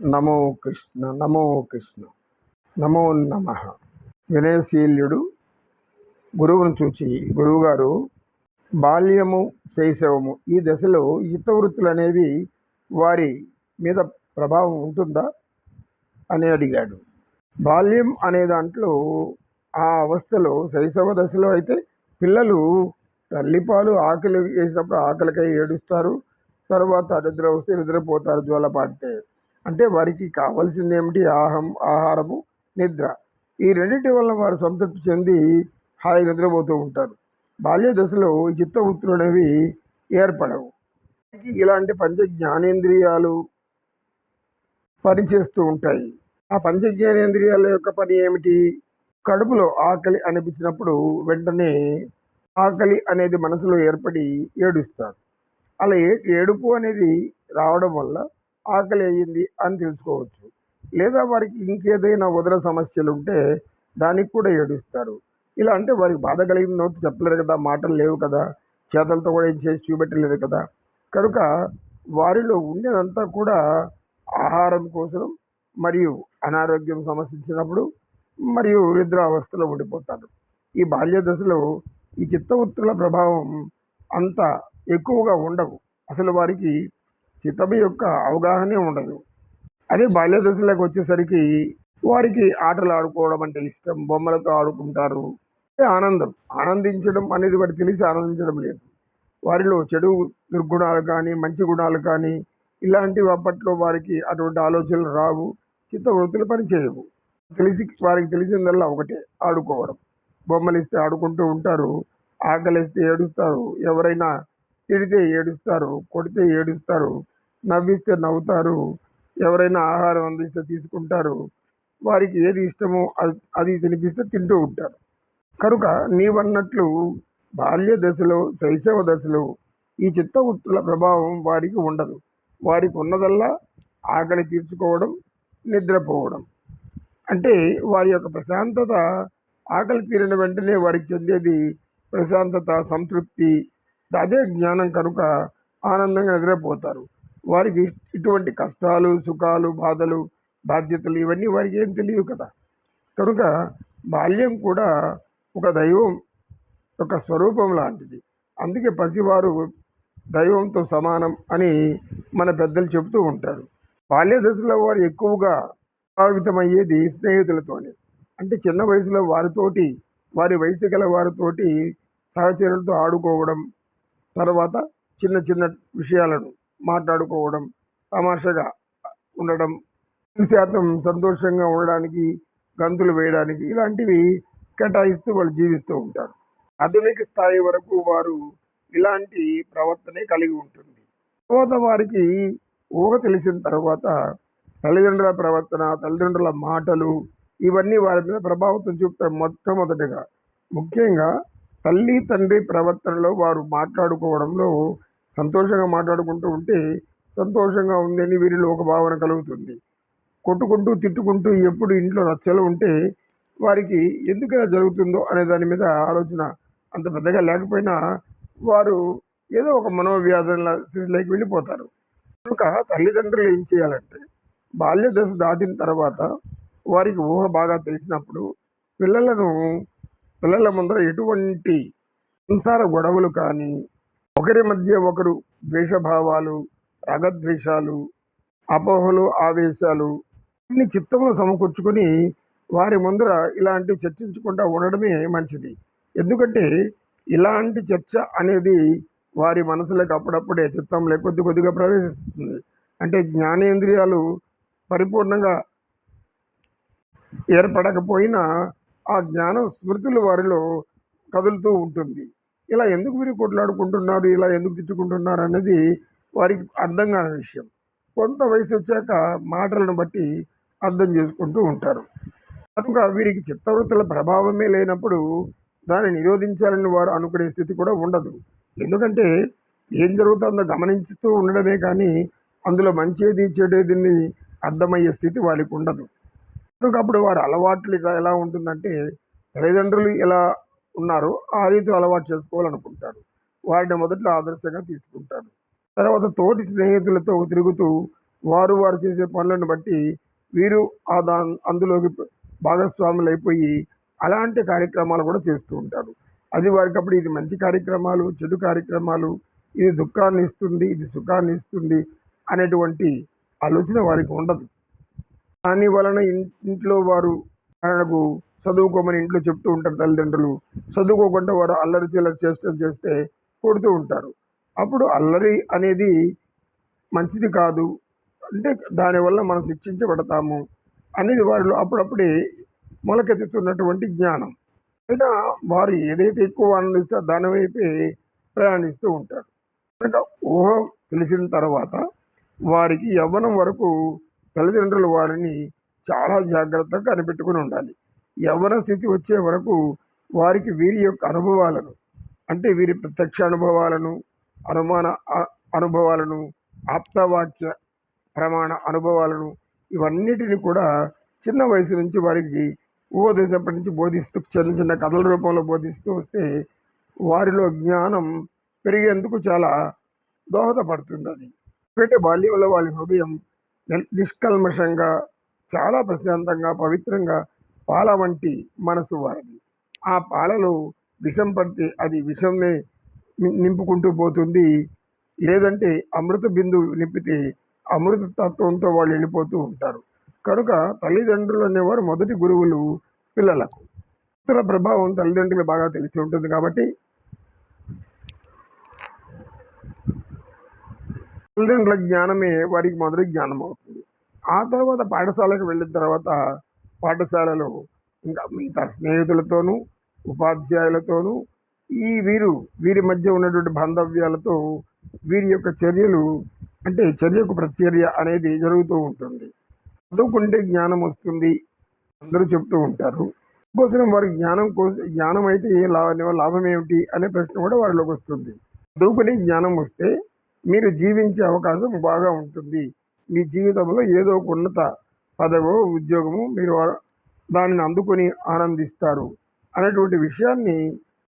నమో కృష్ణ నమో కృష్ణ నమో నమ. వినయశీల్యుడు గురువును చూచి గురువుగారు బాల్యము శైశవము ఈ దశలో హితవృత్తులు అనేవి వారి మీద ప్రభావం ఉంటుందా అని అడిగాడు. బాల్యం అనే దాంట్లో ఆ అవస్థలో శైశవ దశలో అయితే పిల్లలు తల్లిపాలు ఆకలి వేసినప్పుడు ఆకలికై ఏడుస్తారు తర్వాత నిద్ర వస్తే నిద్రపోతారు జ్వాల పాడితే. అంటే వారికి కావాల్సింది ఏమిటి ఆహం ఆహారము నిద్ర? ఈ రెండింటి వల్ల వారు సంతృప్తి చెంది హాయి నిద్రపోతూ ఉంటారు. బాల్య దశలో చిత్త చిత్తవృత్తులు అనేవి ఏర్పడవు ఇలాంటి పంచ జ్ఞానేంద్రియాలు పనిచేస్తూ ఉంటాయి. ఆ పంచ జ్ఞానేంద్రియాల యొక్క పని ఏమిటి? కడుపులో ఆకలి అనిపించినప్పుడు వెంటనే ఆకలి అనేది మనసులో ఏర్పడి ఏడుస్తారు. అలా ఏడుపు అనేది రావడం వల్ల ఆకలి అయ్యింది అని తెలుసుకోవచ్చు. లేదా వారికి ఇంకేదైనా ఉదర సమస్యలు ఉంటే దానికి కూడా ఏడుస్తారు. ఇలా అంటే వారికి బాధ కలిగిందో చెప్పలేరు కదా మాటలు లేవు కదా చేతలతో కూడా ఏం చేసి చూపెట్టలేదు కదా. కనుక వారిలో ఉండేదంతా కూడా ఆహారం కోసం మరియు అనారోగ్యం సమస్యించినప్పుడు మరియు నిద్రావస్థలో ఉండిపోతారు. ఈ బాల్య దశలో ఈ చిత్తవృత్తుల ప్రభావం అంత ఎక్కువగా ఉండవు. అసలు వారికి చిత్తము యొక్క అవగాహనే ఉండదు. అదే బాల్య దశలోకి వచ్చేసరికి వారికి ఆటలు ఆడుకోవడం అంటే ఇష్టం బొమ్మలతో ఆడుకుంటారు. ఆనందం. ఆనందించడం అనేది వారికి తెలిసి ఆనందించడం లేదు. వారిలో చెడు దుర్గుణాలు కానీ మంచి గుణాలు కానీ ఇలాంటివి అప్పట్లో వారికి అటువంటి ఆలోచనలు రావు. చిత్తవృత్తులు పనిచేయవు. తెలిసి వారికి తెలిసిందల్లా ఒకటే ఆడుకోవడం. బొమ్మలు ఇస్తే ఆడుకుంటూ ఉంటారు ఆకలిస్తే ఏడుస్తారు. ఎవరైనా తిడితే ఏడుస్తారు కొడితే ఏడుస్తారు నవ్విస్తే నవ్వుతారు ఎవరైనా ఆహారం అందిస్తే తీసుకుంటారు వారికి ఏది ఇష్టమో అది అది తినిపిస్తే తింటూ ఉంటారు. కనుక నీవన్నట్లు బాల్య దశలో శైశవ దశలో ఈ చిత్తవృత్తుల ప్రభావం వారికి ఉండదు. వారికి ఉన్నదల్లా ఆకలి తీర్చుకోవడం నిద్రపోవడం. అంటే వారి యొక్క ప్రశాంతత ఆకలి తీరిన వెంటనే వారికి చెందేది ప్రశాంతత సంతృప్తి అదే జ్ఞానం కనుక ఆనందంగా నిద్రపోతారు. వారికి ఇటువంటి కష్టాలు సుఖాలు బాధలు బాధ్యతలు ఇవన్నీ వారికి ఏం తెలియవు కదా. కనుక బాల్యం కూడా ఒక దైవం ఒక స్వరూపం లాంటిది. అందుకే పసివారు దైవంతో సమానం అని మన పెద్దలు చెబుతూ ఉంటారు. బాల్య దశలో వారు ఎక్కువగా ప్రభావితమయ్యేది స్నేహితులతోనే. అంటే చిన్న వయసులో వారితోటి వారి వయసు గల వారితోటి సహచరులతో ఆడుకోవడం తర్వాత చిన్న చిన్న విషయాలను మాట్లాడుకోవడం తమాషగా ఉండడం శాతం సంతోషంగా ఉండడానికి గంతులు వేయడానికి ఇలాంటివి కేటాయిస్తూ వాళ్ళు జీవిస్తూ ఉంటారు. ఆధునిక స్థాయి వరకు వారు ఇలాంటి ప్రవర్తనే కలిగి ఉంటుంది. తర్వాత వారికి ఊహ తెలిసిన తర్వాత తల్లిదండ్రుల ప్రవర్తన తల్లిదండ్రుల మాటలు ఇవన్నీ వారి మీద ప్రభావితం చూపుతాయి మొట్టమొదటిగా. ముఖ్యంగా తల్లి తండ్రి ప్రవర్తనలో వారు మాట్లాడుకోవడంలో సంతోషంగా మాట్లాడుకుంటూ ఉంటే సంతోషంగా ఉందని వీరిలో ఒక భావన కలుగుతుంది. కొట్టుకుంటూ తిట్టుకుంటూ ఎప్పుడు ఇంట్లో రచ్చలు ఉంటే వారికి ఎందుకు జరుగుతుందో అనే దాని మీద ఆలోచన అంత పెద్దగా లేకపోయినా వారు ఏదో ఒక మనోవ్యాధుల స్థితిలోకి వెళ్ళిపోతారు. కనుక తల్లిదండ్రులు ఏం చేయాలంటే బాల్య దశ దాటిన తర్వాత వారికి ఊహ బాగా తెలిసినప్పుడు పిల్లలను పిల్లల ముందర ఎటువంటి సంసార గొడవలు కానీ ఒకరి మధ్య ఒకరు ద్వేషభావాలు రాగద్వేషాలు అపోహలు ఆవేశాలు అన్ని చిత్తములు సమకూర్చుకొని వారి ముందర ఇలాంటివి చర్చించకుండా ఉండడమే మంచిది. ఎందుకంటే ఇలాంటి చర్చ అనేది వారి మనసులకు అప్పుడప్పుడే చిత్తంలో కొద్ది కొద్దిగా ప్రవేశిస్తుంది. అంటే జ్ఞానేంద్రియాలు పరిపూర్ణంగా ఏర్పడకపోయినా ఆ జ్ఞానం స్మృతులు వారిలో కదులుతూ ఉంటుంది. ఇలా ఎందుకు వీరు కొట్లాడుకుంటున్నారు? ఇలా ఎందుకు తిట్టుకుంటున్నారు? అనేది వారికి అర్థం కాని విషయం. కొంత వయసు వచ్చాక మాటలను బట్టి అర్థం చేసుకుంటూ ఉంటారు. కనుక వీరికి చిత్తవృత్తుల ప్రభావమే లేనప్పుడు దాన్ని నిరోధించాలని వారు అనుకునే స్థితి కూడా ఉండదు. ఎందుకంటే ఏం జరుగుతుందో గమనించుతూ ఉండడమే కానీ అందులో మంచిది చెడేదిని అర్థమయ్యే స్థితి వారికి ఉండదు. అప్పుడు వారి అలవాట్లు ఇలా ఎలా ఉంటుందంటే తల్లిదండ్రులు ఎలా ఉన్నారో ఆ రీతి అలవాటు చేసుకోవాలనుకుంటారు. వారిని మొదట్లో ఆదర్శంగా తీసుకుంటారు. తర్వాత తోటి స్నేహితులతో తిరుగుతూ వారు వారు చేసే పనులను బట్టి వీరు ఆ దా అందులోకి భాగస్వాములు అయిపోయి అలాంటి కార్యక్రమాలు కూడా చేస్తూ ఉంటారు. అది వారికి అప్పుడు ఇది మంచి కార్యక్రమాలు చెడు కార్యక్రమాలు ఇది దుఃఖాన్ని ఇస్తుంది ఇది సుఖాన్ని ఇస్తుంది అనేటువంటి ఆలోచన వారికి ఉండదు. దాని వలన ఇంట్లో వారు మనకు చదువుకోమని ఇంట్లో చెప్తూ ఉంటారు తల్లిదండ్రులు. చదువుకోకుండా వారు అల్లరి చిల్లరి చేష్టలు చేస్తే కొడుతూ ఉంటారు. అప్పుడు అల్లరి అనేది మంచిది కాదు. అంటే దానివల్ల మనం శిక్షించబడతాము అనేది వారిలో అప్పుడప్పుడే మొలకెత్తుతున్నటువంటి జ్ఞానం. అయినా వారు ఏదైతే ఎక్కువ ఆనందిస్తారో దాని వైపే ప్రయాణిస్తూ ఉంటారు. కనుక ఊహ తెలిసిన తర్వాత వారికి యవ్వనం వరకు తల్లిదండ్రులు వారిని చాలా జాగ్రత్తగా కనిపెట్టుకుని ఉండాలి. యవ్వన స్థితి వచ్చే వరకు వారికి వీరి యొక్క అనుభవాలను అంటే వీరి ప్రత్యక్ష అనుభవాలను అనుమాన అనుభవాలను ఆప్తవాక్య ప్రమాణ అనుభవాలను ఇవన్నిటిని కూడా చిన్న వయసు నుంచి వారికి ఉపదేశప్పటి నుంచి బోధిస్తూ చిన్న చిన్న కథల రూపంలో బోధిస్తూ వస్తే వారిలో జ్ఞానం పెరిగేందుకు చాలా దోహదపడుతుంది అది ఎందుకంటే బాల్యంలో వాళ్ళ హృదయం నిష్కల్మషంగా చాలా ప్రశాంతంగా పవిత్రంగా పాల వంటి మనసు వారిది. ఆ పాలలో విషం పడితే అది విషంనే నింపుకుంటూ పోతుంది. లేదంటే అమృత బిందువు నింపితే అమృత తత్వంతో వాళ్ళు వెళ్ళిపోతూ ఉంటారు. కనుక తల్లిదండ్రులు అనేవారు మొదటి గురువులు పిల్లలకు. ఇతర ప్రభావం తల్లిదండ్రులు బాగా తెలిసి ఉంటుంది కాబట్టి తల్లిదండ్రుల జ్ఞానమే వారికి మొదటి జ్ఞానం అవుతుంది ఆ తర్వాత పాఠశాలకు వెళ్ళిన తర్వాత పాఠశాలలో ఇంకా మిగతా స్నేహితులతోనూ ఉపాధ్యాయులతోనూ ఈ వీరు వీరి మధ్య ఉన్నటువంటి బాంధవ్యాలతో వీరి యొక్క చర్యలు అంటే చర్యకు ప్రత్యర్య అనేది జరుగుతూ ఉంటుంది. చదువుకుంటే జ్ఞానం వస్తుంది అందరూ చెప్తూ ఉంటారు. కోసం వారి జ్ఞానం కోసం జ్ఞానం అయితే ఏ లాభం లాభం ఏమిటి అనే ప్రశ్న కూడా వారిలోకి వస్తుంది. చదువుకునే జ్ఞానం వస్తే మీరు జీవించే అవకాశం బాగా ఉంటుంది. మీ జీవితంలో ఏదో ఒక ఉన్నత పదవో ఉద్యోగము మీరు దానిని అందుకొని ఆనందిస్తారు. అనేటువంటి విషయాన్ని